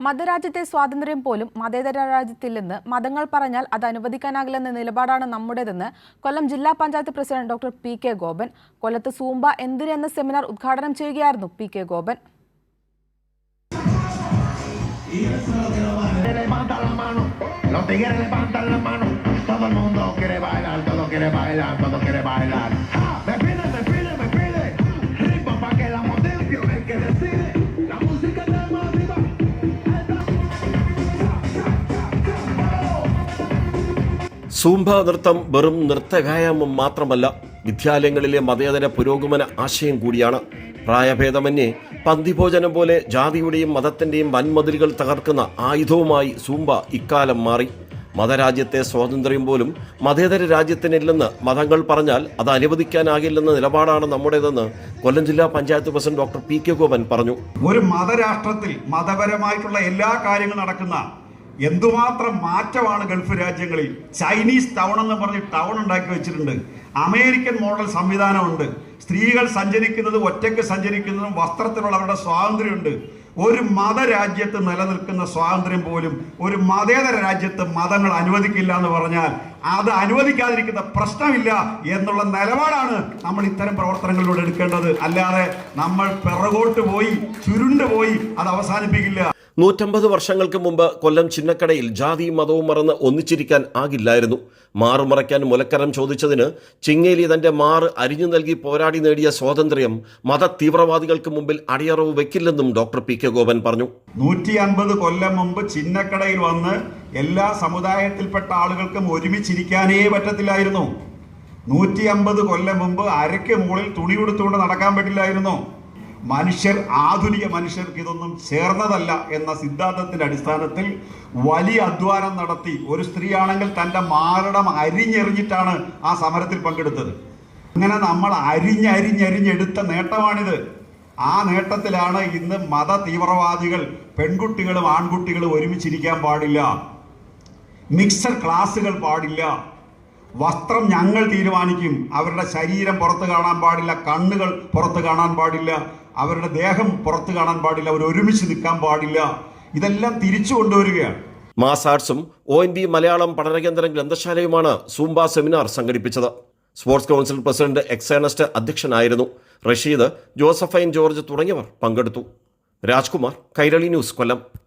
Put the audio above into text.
മതരാജ്യത്തെ സ്വാതന്ത്ര്യം പോലും മതേതര രാജ്യത്തില്ലെന്ന് മതങ്ങൾ പറഞ്ഞാൽ അത് അനുവദിക്കാനാകില്ലെന്ന നിലപാടാണ് നമ്മുടേതെന്ന് കൊല്ലം ജില്ലാ panchayat president doctor P K Gopan കൊല്ലത്ത് സൂമ്പ എന്തിന് എന്ന സെമിനാർ ഉദ്ഘാടനം ചെയ്യുകയായിരുന്നു P K Gopan todo el mundo quiere bailar, todo quiere bailar, todo quiere bailar. Zumba നൃത്തം വെറും നൃത്തവ്യായാമം മാത്രമല്ല വിദ്യാലയങ്ങളിലെ മതേതര പുരോഗമന ആശയം കൂടിയാണ്. പ്രായഭേദമന്യേ പന്തിഭോജനം പോലെ ജാതിയുടെയും മതത്തിന്റെയും വൻമതിലുകൾ തകർക്കുന്ന ആയുധവുമായി സൂംബ ഇക്കാലം മാറി. മതരാജ്യത്തെ സ്വാതന്ത്ര്യം പോലും മതേതര രാജ്യത്തിനില്ലെന്ന് മതങ്ങൾ പറഞ്ഞാൽ അത് അനുവദിക്കാനാകില്ലെന്ന നിലപാടാണ് നമ്മുടേതെന്ന് കൊല്ലം ജില്ലാ panchayat president doctor P K Gopan പറഞ്ഞു. ഒരു മതരാഷ്ട്രത്തിൽ മതപരമായിട്ടുള്ള എല്ലാ കാര്യങ്ങളും നടക്കുന്ന എന്തുമാത്രം മാറ്റമാണ് ഗൾഫ് രാജ്യങ്ങളിൽ? ചൈനീസ് ടൗൺ എന്ന് പറഞ്ഞ് ടൗൺ ഉണ്ടാക്കി വെച്ചിട്ടുണ്ട്. അമേരിക്കൻ മോഡൽ സംവിധാനമുണ്ട്. സ്ത്രീകൾ സഞ്ചരിക്കുന്നത് ഒറ്റയ്ക്ക് സഞ്ചരിക്കുന്നതും വസ്ത്രത്തിനുള്ള അവരുടെ സ്വാതന്ത്ര്യമുണ്ട്. ഒരു മതരാജ്യത്ത് നിലനിൽക്കുന്ന സ്വാതന്ത്ര്യം പോലും ഒരു മതേതര രാജ്യത്ത് മതങ്ങൾ അനുവദിക്കില്ല എന്ന് പറഞ്ഞാൽ അത് അനുവദിക്കാതിരിക്കുന്ന പ്രശ്നമില്ല എന്നുള്ള നിലപാടാണ് നമ്മൾ ഇത്തരം പ്രവർത്തനങ്ങളിലൂടെ എടുക്കേണ്ടത്. അല്ലാതെ നമ്മൾ പിറകോട്ട് പോയി ചുരുണ്ടു പോയി അത് അവസാനിപ്പിക്കില്ല. നൂറ്റമ്പത് വർഷങ്ങൾക്ക് മുമ്പ് കൊല്ലം ചിന്നക്കടയിൽ ജാതിയും മതവും മറന്ന് ഒന്നിച്ചിരിക്കാൻ ആകില്ലായിരുന്നു. മാറ് മറയ്ക്കാൻ മുലക്കരം ചോദിച്ചതിന് ചിങ്ങേലി തന്റെ മാറ് അരിഞ്ഞു നൽകി പോരാടി നേടിയ സ്വാതന്ത്ര്യം മത തീവ്രവാദികൾക്ക് മുമ്പിൽ അടിയറവ് വെക്കില്ലെന്നും ഡോക്ടർ പി. കെ. ഗോപൻ പറഞ്ഞു. നൂറ്റി അൻപത് കൊല്ലം മുമ്പ് ചിന്നക്കടയിൽ വന്ന് എല്ലാ സമുദായത്തിൽപ്പെട്ട ആളുകൾക്കും ഒരുമിച്ചിരിക്കാനേ പറ്റത്തില്ലായിരുന്നു. നൂറ്റി അമ്പത് കൊല്ലം മുമ്പ് അരയ്ക്ക് മുകളിൽ തുണി കൊടുത്തുകൊണ്ട് നടക്കാൻ പറ്റില്ലായിരുന്നു. മനുഷ്യർ ആധുനിക മനുഷ്യർക്ക് ഇതൊന്നും ചേർന്നതല്ല എന്ന സിദ്ധാന്തത്തിന്റെ അടിസ്ഥാനത്തിൽ വലിയ അധ്വാനം നടത്തി ഒരു സ്ത്രീയാണെങ്കിൽ തന്റെ മാരടം അരിഞ്ഞെറിഞ്ഞിട്ടാണ് ആ സമരത്തിൽ പങ്കെടുത്തത്. അങ്ങനെ നമ്മൾ അരിഞ്ഞരിഞ്ഞരിഞ്ഞെടുത്ത നേട്ടമാണിത്. ആ നേട്ടത്തിലാണ് ഇന്ന് മത തീവ്രവാദികൾ പെൺകുട്ടികളും ആൺകുട്ടികളും ഒരുമിച്ചിരിക്കാൻ പാടില്ല. മിക്സഡ് ക്ലാസ്സുകൾ പാടില്ല. വസ്ത്രം ഞങ്ങൾ തീരുമാനിക്കും. അവരുടെ ശരീരം പുറത്ത് കാണാൻ പാടില്ല കണ്ണുകൾ പുറത്ത് കാണാൻ പാടില്ല അവരുടെ ദേഹം പുറത്ത് കാണാൻ പാടില്ല അവർ ഒരുമിച്ച് നിൽക്കാൻ പാടില്ല. ഇതെല്ലാം തിരിച്ചു കൊണ്ടുവരികയാണ്. മാസ് ആർട്സും ഒ എൻ ബി മലയാളം പഠനകേന്ദ്രം ഗ്രന്ഥശാലയുമാണ് സൂംബ സെമിനാർ സംഘടിപ്പിച്ചത്. സ്പോർട്സ് കൗൺസിൽ പ്രസിഡന്റ് എക്സേണസ്റ്റ് അധ്യക്ഷനായിരുന്നു. റഷീദ് ജോസഫൈൻ ജോർജ് തുടങ്ങിയവർ പങ്കെടുത്തു. രാജ്കുമാർ കൈരളി ന്യൂസ് കൊല്ലം.